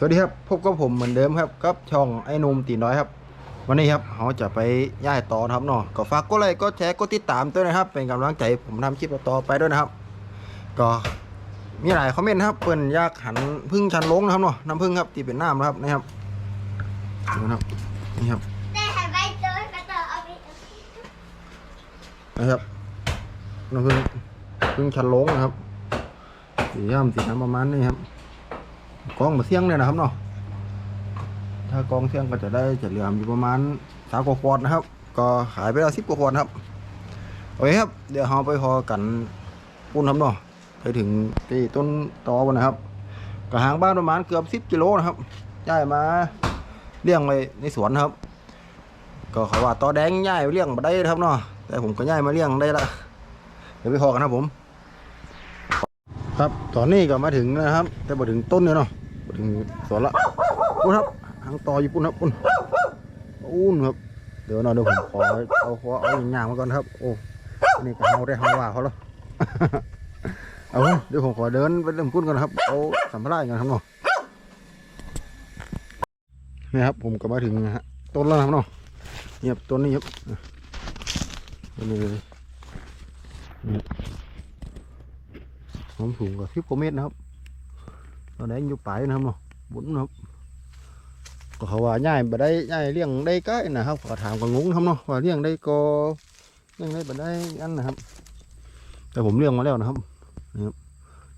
สวัสดีครับพบกับผมเหมือนเดิมครับกับช่องไอ้นุ่มตีน้อยครับ วันนี้ครับเราจะไปย่ายต่อนะครับเนาะก็ฝากกดไลค์กดแชร์กดติดตามด้วยนะครับ เป็นกำลังใจผมทำคลิปต่อไปด้วยนะครับ ก็มีหลายคอมเมนต์นะครับเปิ้นยากหันพึ่งชันลงนะครับเนาะน้ำพึ่งครับตีเป็นน้ำนะครับนะครับดูนะครับนี่ครับแต่ให้ใบเตยก็จะเอาไปนะครับน้ำพึ่งพึ่งชันลงนะครับสีย่ำสีน้ำประมาณนี้ครับ กองมาเสียงเนี่ยนะครับเนาะถ้ากองเสียงก็จะได้จะเหลืออยู่ประมาณสามกว่าขวดนะครับ ก็ขายไปแล้วสิบกว่าขวดครับโอเคครับ เดี๋ยวเราไปพอกันปุ้นครับเนาะไปถึงที่ต้นตอวันนะครับกระหางบ้านประมาณเกือบสิบกิโลนะครับย้ายมาเลี้ยงไว้ในสวนครับ ก็เขาว่าตอแดงย้ายไปเลี้ยงมาได้ครับเนาะแต่ผมก็ย้ายมาเลี้ยงได้ละเดี๋ยวไปพอกันครับผม ครับตอนนี้ก็มาถึงนะครับ แต่มาถึงต้นเนี่ยเนาะ มาถึงสวนละปุ้นครับหางต่ออยู่ปุ้นครับปุ้นปุ้นครับ เดี๋ยวหน่อยเดี๋ยวผมขอเอาขอเอาอย่างยางมาก่อนครับ โอ้นี่ก็เฮาได้เฮาว่าเขาแล้วเอาเดี๋ยวผมขอเดินไปเริ่มปุ้นก่อนนะครับเอาสัมภาระกันครับเนาะนี่ครับผมก็มาถึงนะฮะต้นแล้วนะครับเนาะเนี่ยบต้นนี้ครับนนี้เลยนี่ผมสูงกว่าสิบกว่าเมตรนะครับ ตอนนี้อยู่ปลายนะครับเนาะบุญนะครับก็เขาว่าย่ายบ่ได้ย่ายเลี้ยงได้ก็นะครับก็ถามก็งงครับเนาะว่าเลี้ยงได้ก็เลี้ยงได้บ่ได้อันนะครับ แต่ผมเลี้ยงมาแล้วนะครับนี่ครับ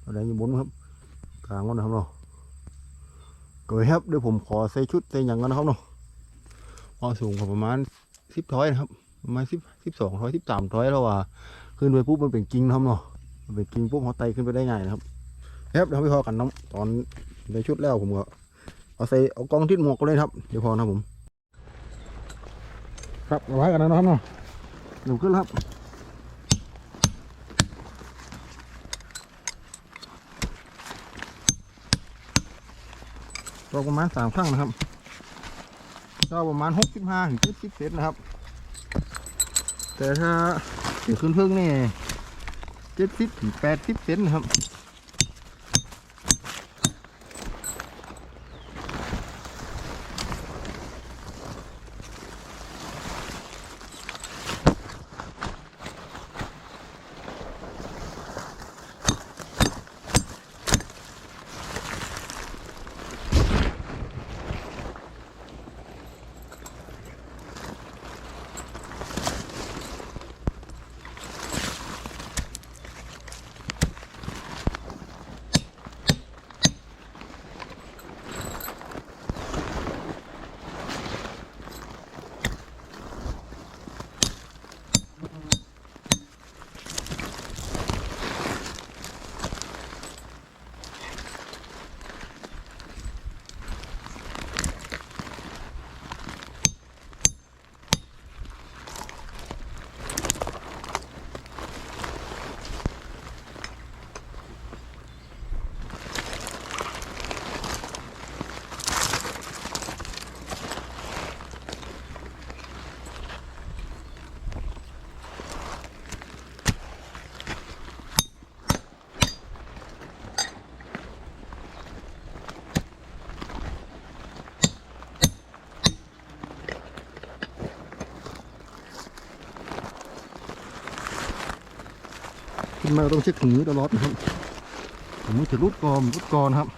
ตอนนี้อยู่บนครับกลางก็นะครับเนาะก็ครับเดี๋ยวผมขอใส่ชุดใส่ยังกันนะครับเนาะความสูงประมาณสิบถอยนะครับประมาณสิบสิบสองถอยสิบสามถอยแล้วว่าขึ้นไปปุ๊บมันเป็นกิ่งนะครับเนาะมันเป็นกิ่งปุ๊บเขาไตขึ้นไปได้ง่ายนะครับ ครับเดี๋ยวไปพอกันน้องตอนใส่ชุดแล้วผมก็เอาใส่เอากล้องทิศหมวกก็เลยครับ เดี๋ยวพอนะผม ครับเอาไว้กันนะครับเนาะเดี๋ยวขึ้นครับก็ประมาณสามครั้งนะครับก็ประมาณหกสิบห้าถึงเจ็ดสิบเซนนะครับ แต่ถ้าเดี๋ยวขึ้นเพิ่งนี่เจ็ดสิบถึงแปดสิบเซนนะครับ ขึ้นมาต้องเช็คถุงนี้ตลอดนะครับผมมือถือรูดกอนรูดกอนครับ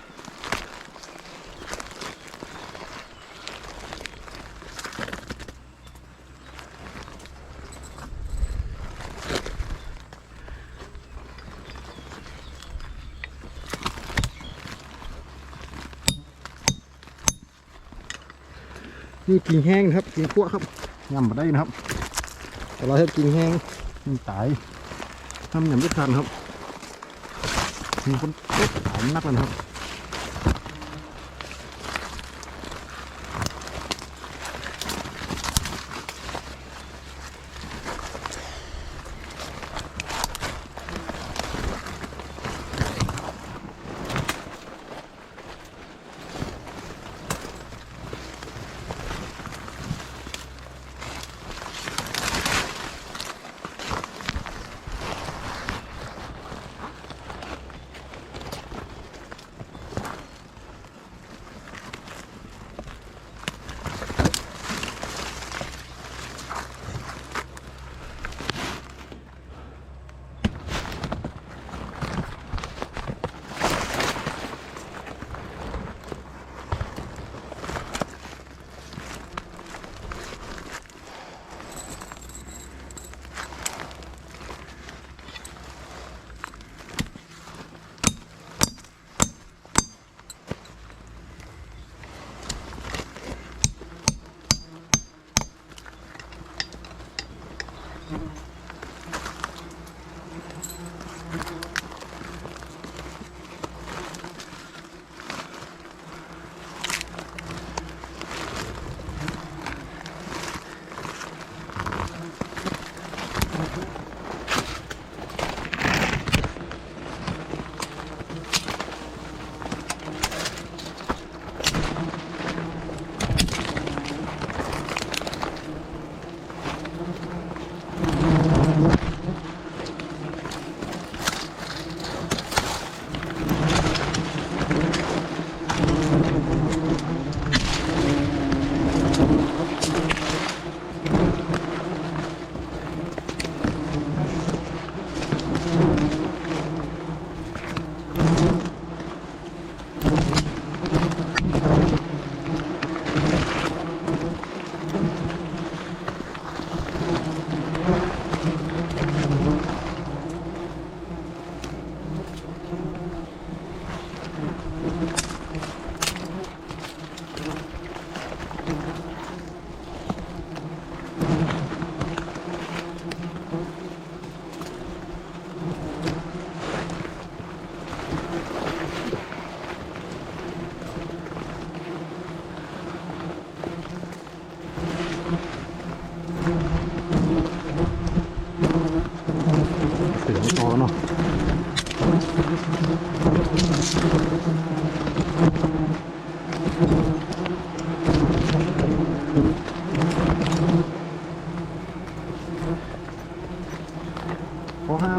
นี่กิ่งแห้งครับกิ่งขั้วครับยำมาได้นะครับแต่เราให้กิ่งแห้งมันตาย ทำอย่างไม่ทันครับมีคนตกหลายนัก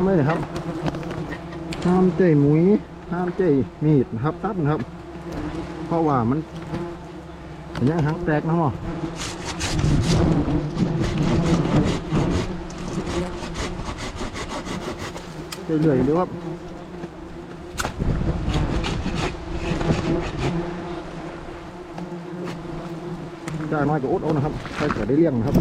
เลยครับใจหมุยห้ามใจมีดนะครับตัดนะครับ เพราะว่ามันเป็นยังหางแตกนะหมอเรื่อยๆเลยครับได้น้อยก็อดเอานะครับใครเกิดได้เลี้ยงนะครับ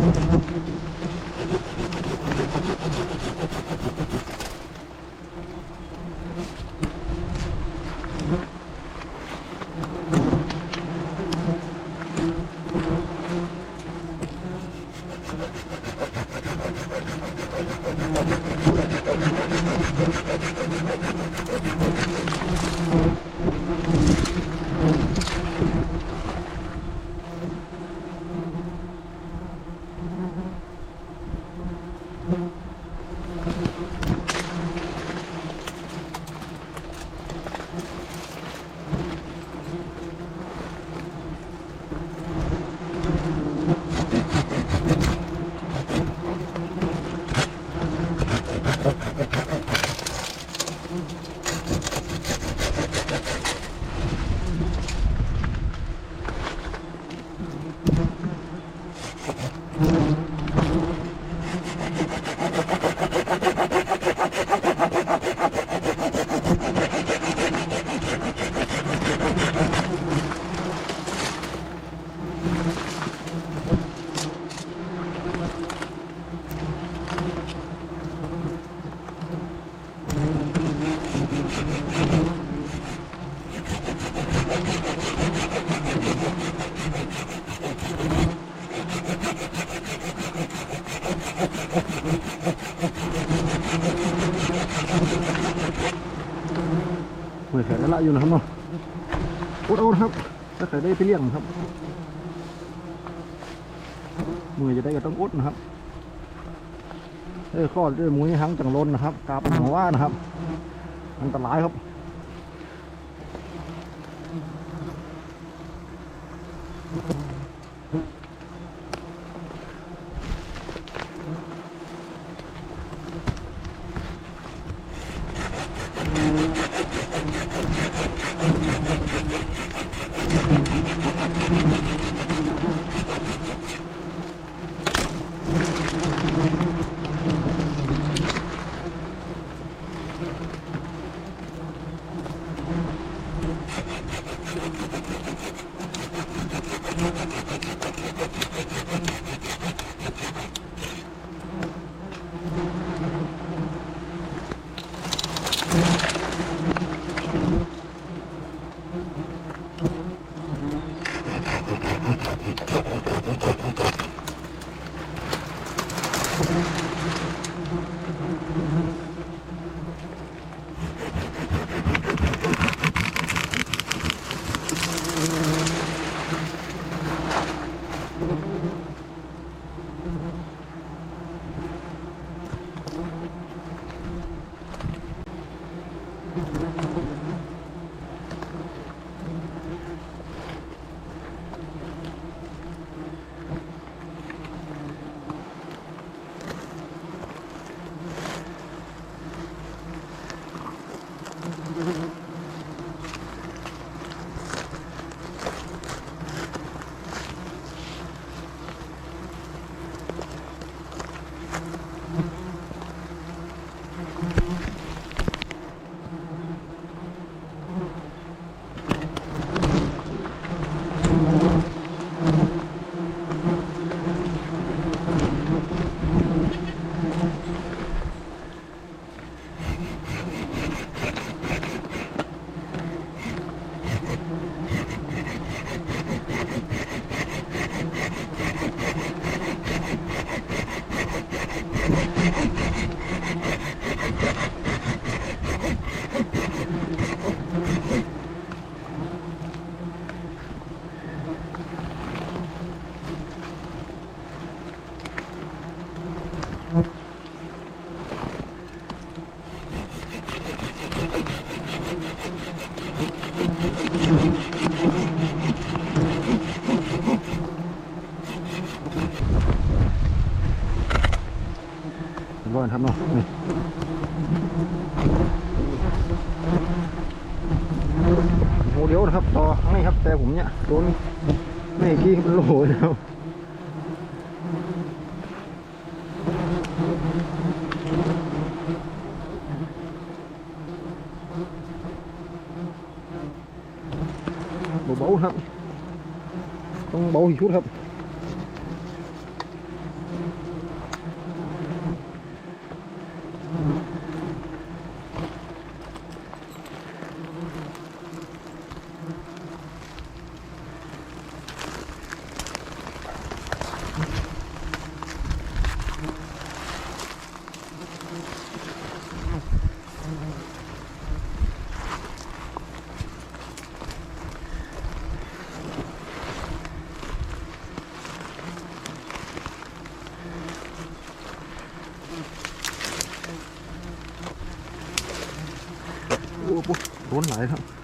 อแขนละอยู่นะครับเนาะอดเอานครับถ้าใครได้ไปเลี้ยงนะครับมือจะได้ก็ต้องอุดนะครับเออข้อด้วยมุ้ยหังจังลนนะครับกาบหางว่านะครับ อันตรายครับ ต้องเบาอีกชุดครับ โอ้โห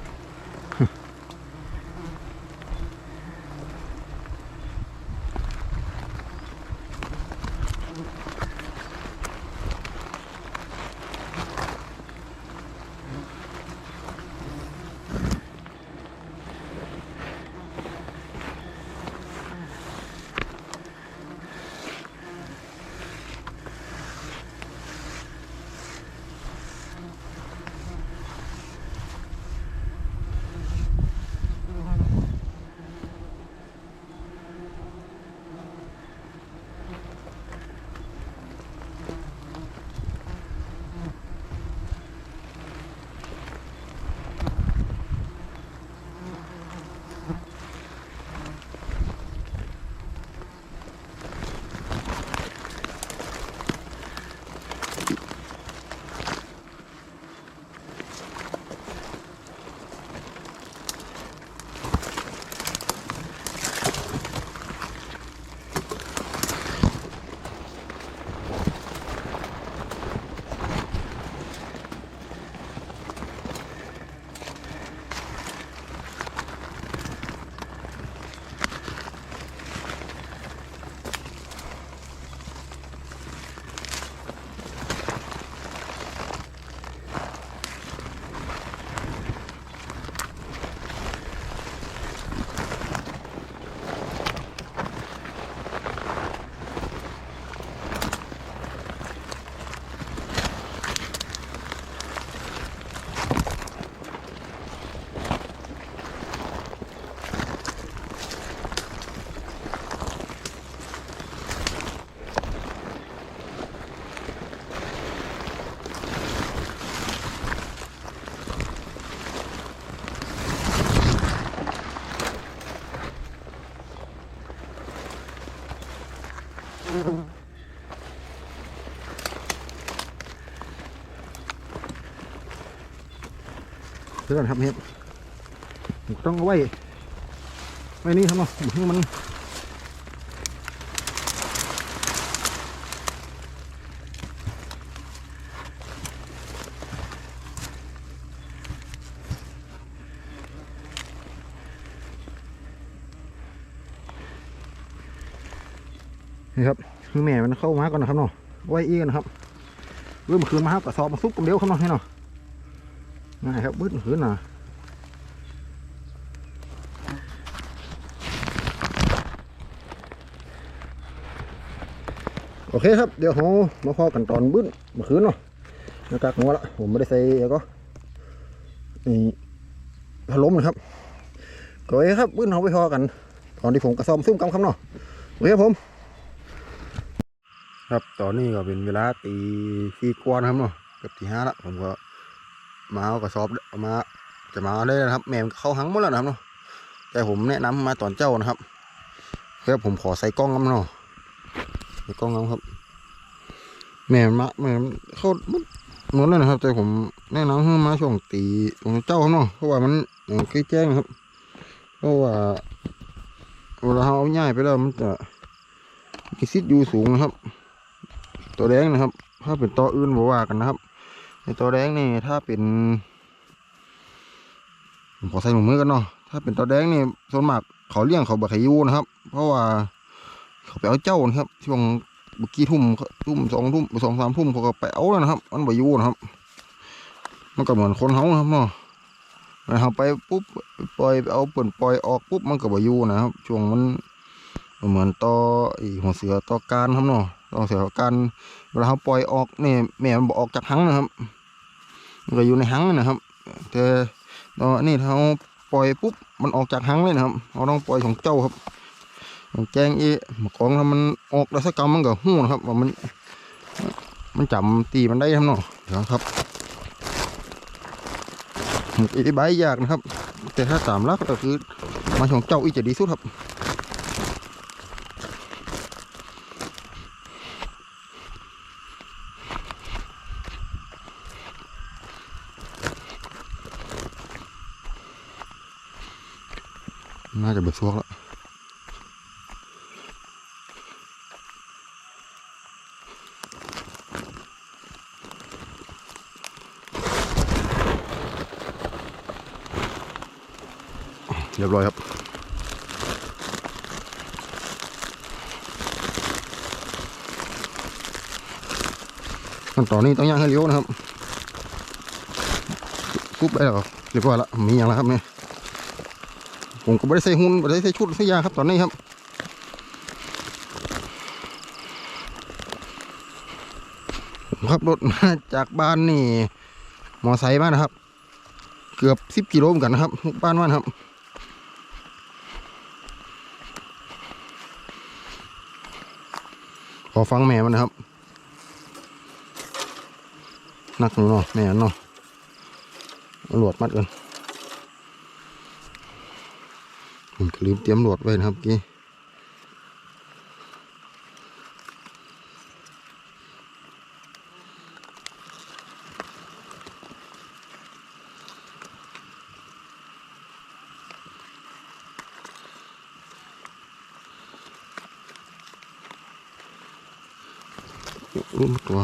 ดี๋ยวก่อนครับเฮ็ดผมต้องเอาไว้ไว้นี่ครับเนาะให้มันนี่ครับคือแม่มันเข้ามาก่อนนะครับเนาะไว้อีกนะครับเริ่มคืนมาครับกระสอบมาซุปกันเดียวครับเนาะให้เนาะ ง่ายครับบึ้ดหืนน่ะโอเคครับ เดี๋ยวเรามาพอกันตอนบึ้นเมื่อคืนเนาะหน้ากากหมัวละผมไม่ได้ใส่แล้วก็นี่พัดลมนะครับก็โอเคครับบึ้นเราไปพอกัน ตอนที่ผมกระซอมซุ่มกำคำเนาะโอเคครับผม ครับตอนนี้ก็เป็นเวลาตีสี่กว่านะครับเนาะเกือบตีห้าละผมก็ มาเอากระสอบเอามาจะมาได้นะครับ แม่มันเข้าหังหมดแล้วนะครับเนาะแต่ผมแนะนำมาตอนเจ้านะครับเพื่อผมขอใส่กล้องน้ำเนาะใส่กล้องน้ำครับ แม่มันมาแม่มันเข้าหมดหมดแล้วนะครับ แต่ผมแนะนำให้มาช่วงตีตรงเจ้าครับเนาะเพราะว่ามันอย่างเคยแจ้งครับ เพราะว่าเวลาเราเอาย่ายไปแล้วมันจะมีซิดอยู่สูงนะครับ ตัวแดงนะครับ ถ้าเป็นตัวอื่นบอกว่ากันนะครับ ตัวแดงนี่ถ้าเป็นผมขอใส่หนูมือกันเนาะถ้าเป็นตัวแดงนี่ส่วนมากเขาเลี้ยงเขาบักขยูนะครับ เพราะว่าเขาไปเอาเจ้านะครับช่วงเมื่อกี้ทุ่มทุ่มสองทุ่มสองสามทุ่มเขาก็ไปเอาแล้วนะครับ มันบายูนะครับ มันก็เหมือนคนเขานะครับเนาะแล้วเราไปปุ๊บปล่อยเอาเปิ่นปล่อยออกปุ๊บมันก็บ่อยู่นะครับ ช่วงมันเหมือนต่อไอีหัวเสือต่อการครับเนาะต่อเสือการเวลาเราปล่อยออกนี่แม่มันบ่ออกจากหังนะครับ ก็อยู่ในหังนะครับแต่ตอนนี้เราปล่อยปุ๊บมันออกจากหังเลยนะครับเราต้องปล่อยของเจ้าครับของแจ้งอีของถ้ามันออกแล้วสักกรรมมันก็หู้นะครับว่ามันมันจำตีมันได้ครับเนาะเดี๋ยวครับอธิบายยากนะครับ แต่ถ้าตามลักก็คือมาของเจ้าอีจะดีสุดครับ จะเบิดซวกแล้วเรียบร้อยครับขั้นตอนนี้ต้องย่างให้เลี้ยวนะครับปุ๊บได้แล้วเรียบร้อยแล้วมีอย่างแล้วครับเนี่ย ผมก็ไม่ได้ใส่หุ่นไม่ได้ใส่ชุดใส่ยางครับตอนนี้ครับขับรถมาจากบ้านนี่มอไซค์มานะครับ เกือบสิบกิโลเหมือนกันนะครับบ้านมันครับขอฟังแม่มันนะครับ นักหนูเนาะแม่นเนาะเอาหลวดมัดกันผมก็ ลืมเตรียมหลวดไว้นะครับกี้รู้มตัว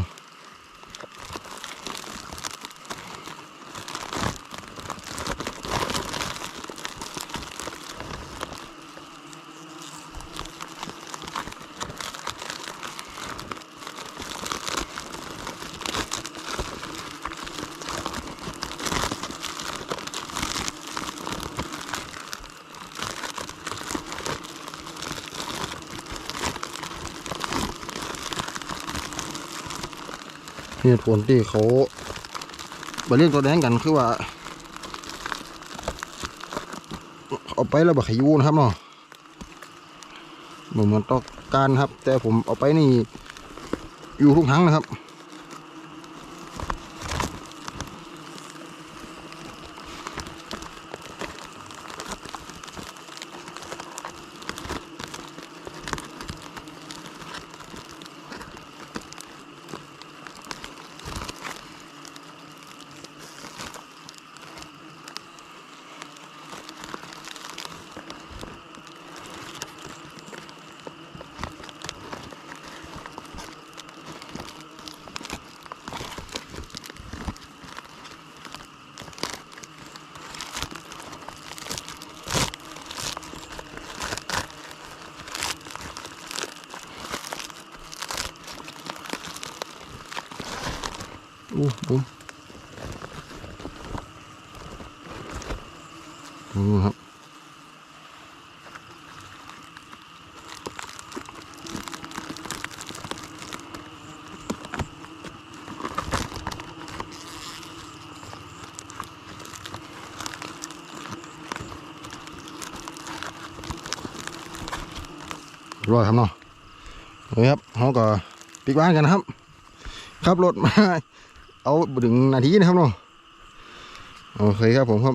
เหตุผลที่เขาไปเลี้ยงตัวแดงกันคือว่าเอาไปแล้วบักขยูนะครับเนาะเหมือนเหมือนต้องการครับ แต่ผมเอาไปนี่อยู่ทุกครั้งนะครับ อู้อู้อู้ครับร้อยครับเนาะเฮ้ยครับเขาก็ปิดบ้านกันนะครับ ขับรถมา เอาถึงนาทีนะครับเนาะโอเคครับผมครับ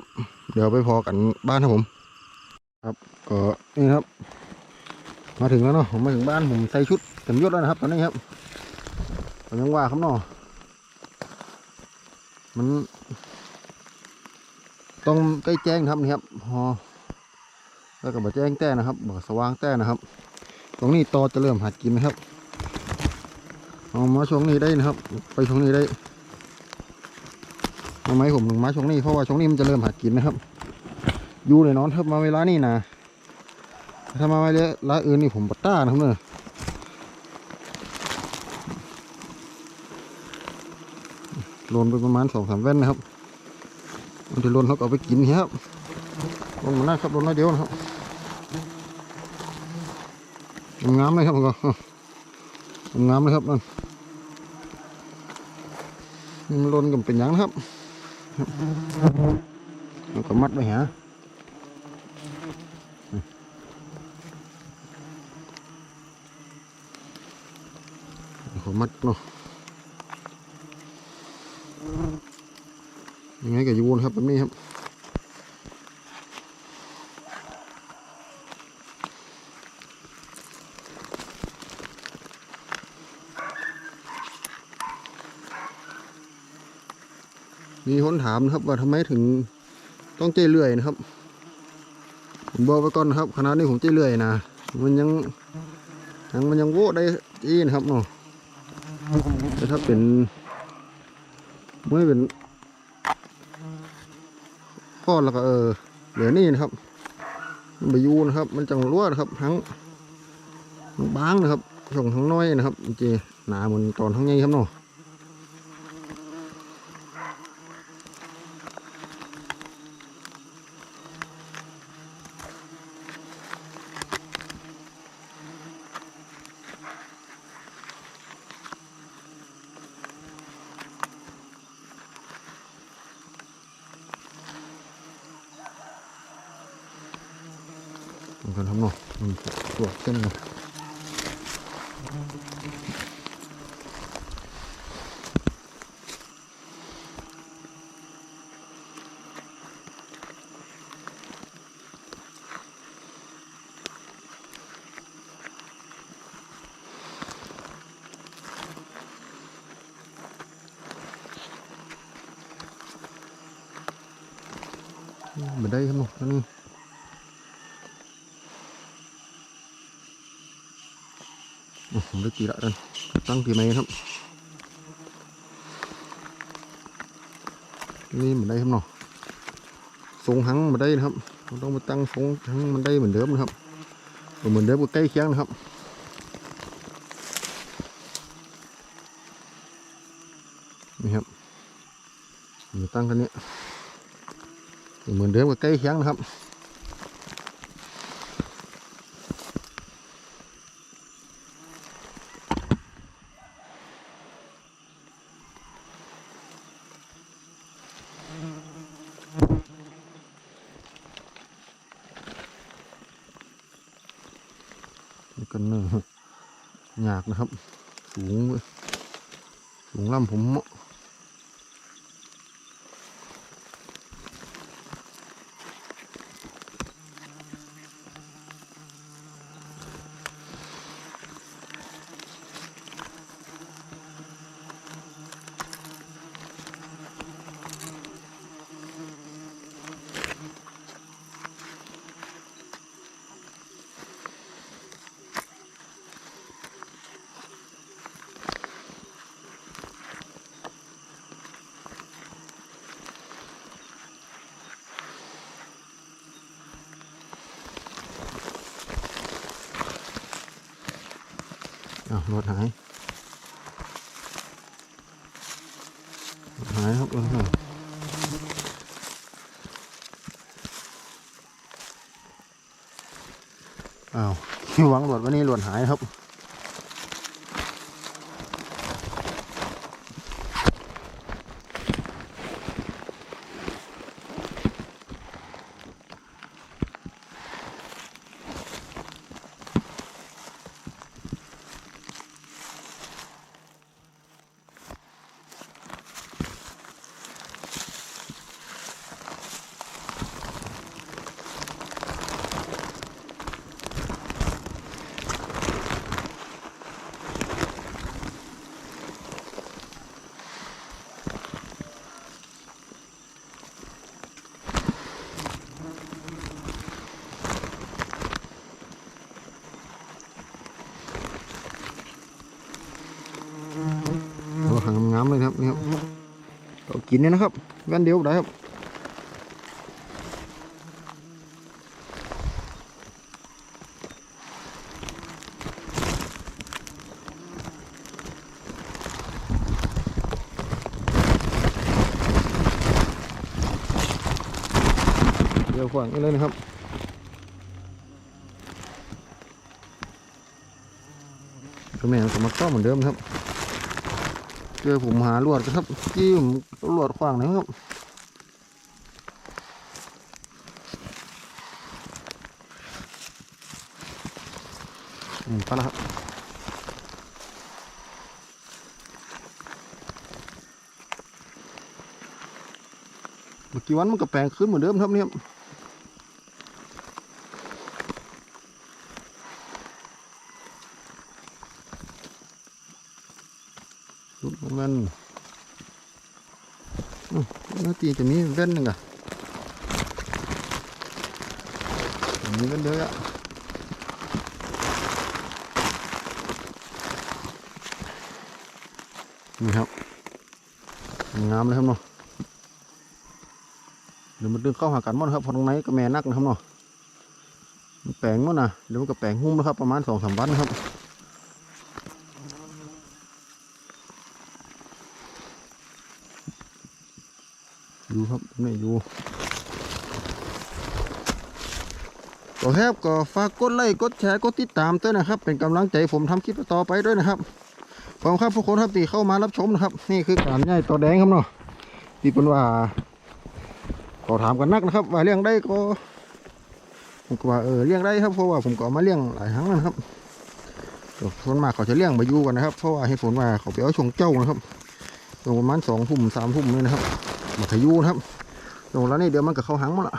เดี๋ยวไปพอกันบ้านครับผม ครับก็นี่ครับ มาถึงแล้วเนาะผมมาถึงบ้านผมใส่ชุดเต็มยศแล้วนะครับตอนนี้ครับผมยังว่าครับเนาะมัน ต้องใกล้แจ้งครับนี่ครับพอแล้วก็บ่แจ้งแต่นะครับบ่สว่างแต่นะครับ ตรงนี้ตอจะเริ่มหัดกินนะครับเอามาช่วงนี้ได้นะครับ ไปช่วงนี้ได้ ทำไมผมถึงมาช่วงนี้เพราะว่าช่วงนี้มันจะเริ่มหัดกินนะครับอยู่เลยนอนถ้ามาเวลานี้นะถ้ามาเวลาอื่นนี่ผมปัตต้านะครับเนอะลนไปประมาณสองสามแว่นนะครับ มันจะลนเขาก็เอาไปกินครับล้นมาหน้าครับล้นน้อยเดียวนะครับงามๆเลยครับมันก็งามเลยครับนั่นนี่มันลนกันเป็นยังครับ มันก็มัดไว้ฮะขอมัดเนาะยังไงก็อยู่วนครับแบบนี้ครับ มีคนถามนะครับว่าทำไมถึงต้องเจ้เลื่อยนะครับ ผมบอกไว้ก่อนนะครับขนาดนี้ผมเจ้เลื่อยนะมันยังยังมันยังโว้ได้อีนะครับเนาะแต่ถ้าเป็นเมื่อเป็นก้อนแล้วก็เออเหลือนี่นะครับมันไปยูนะครับ มันจังรั่วนะครับทั้งบางนะครับช่งทั้งน้อยนะครับจริงหนาเหมือนตอนทั้งใหญ่ครับเนาะ กันทำเนาะมันตัวเส้นเนาะมาได้ครับเนาะนั่นีละนั่นตั้งทีไหนครับ นี่มันได้ครับเนาะทรงหังมาได้นะครับเราต้องมาตั้งทรงหังมันได้เหมือนเดิมนะครับ เหมือนเดิมก็ใกล้เคียงนะครับนี่ครับมาตั้งกันเนี้ยเหมือนเดิมก็ใกล้เคียงนะครับ นี่กันเนอะหยาก นะครับ สูงเว้ยสูงล่ำผมเมาะอ้าว รถหายหายครับรถหายอ้าวหวังหลดวันนี้หลดหายครับ โอ้หางงามๆเลยครับนี่ครับเรา กินเนี่ยนะครับแว่นเดียวได้ครับเดี๋ยวขวางนี่เลยนะครับก็แม่ก็มาต้อเหมือนเดิมครับ เจอผมหาลวดกันครับจิ้มลวดขวางหนะครับอืมไปแล้วครับเมื่อกี้วันมันก็แปลงขึ้นเหมือนเดิมครับเนี่ย รุดของมันอื้อหน้า ตีจะมีเว้นหนึ่งอะมีเว้นเยอะอะนี่ครับงามเลยครับเนาะเดี๋ยวมันดึงเข้าหากันหมดครับเพอตรงไหนก็แม่นักนะครับเนาะมันแปลงหมดนะเดี๋ยวมันก็แปลงหุ้มแล้วครับประมาณสองสามวันนะครับ อยู่ครับนี่อยู่ก็ครับก็ฝากกดไลค์กดแชร์กดติดตามด้วยนะครับ เป็นกำลังใจผมทำคลิปต่อไปด้วยนะครับขอบคุณครับทุกคนครับที่เข้ามารับชมนะครับ นี่คือการย่ายตัวแดงครับเนาะที่เป็นว่าก็ถามกันนักนะครับ ว่าเลี้ยงได้ก็ผมก็ว่าเออเลี้ยงได้ครับเพราะว่าผมก็เอมาเลี้ยงหลายครั้งแล้วนะครับส่วนมากเขาจะเลี้ยงมาอยู่กันนะครับ เพราะว่าให้ผลว่าเขาไปเอาชงเจ้านะครับประมาณสองทุ่มสามทุ่มเลยนะครับ มาทะยูนะครับลงแล้วนี่เดี๋ยวมันก็เข้าหางหมาละ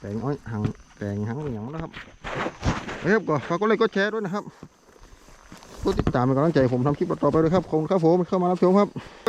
แปลงอ้อยหังแปลงหางอย่างนั้นครับเฮ้ยก็ฝากกดไลค์กดแชร์ด้วยนะครับกดติดตามเป็นกำลังใจผมทำคลิปต่อไปด้วยครับขอบคุณครับผมเข้ามารับชมครับ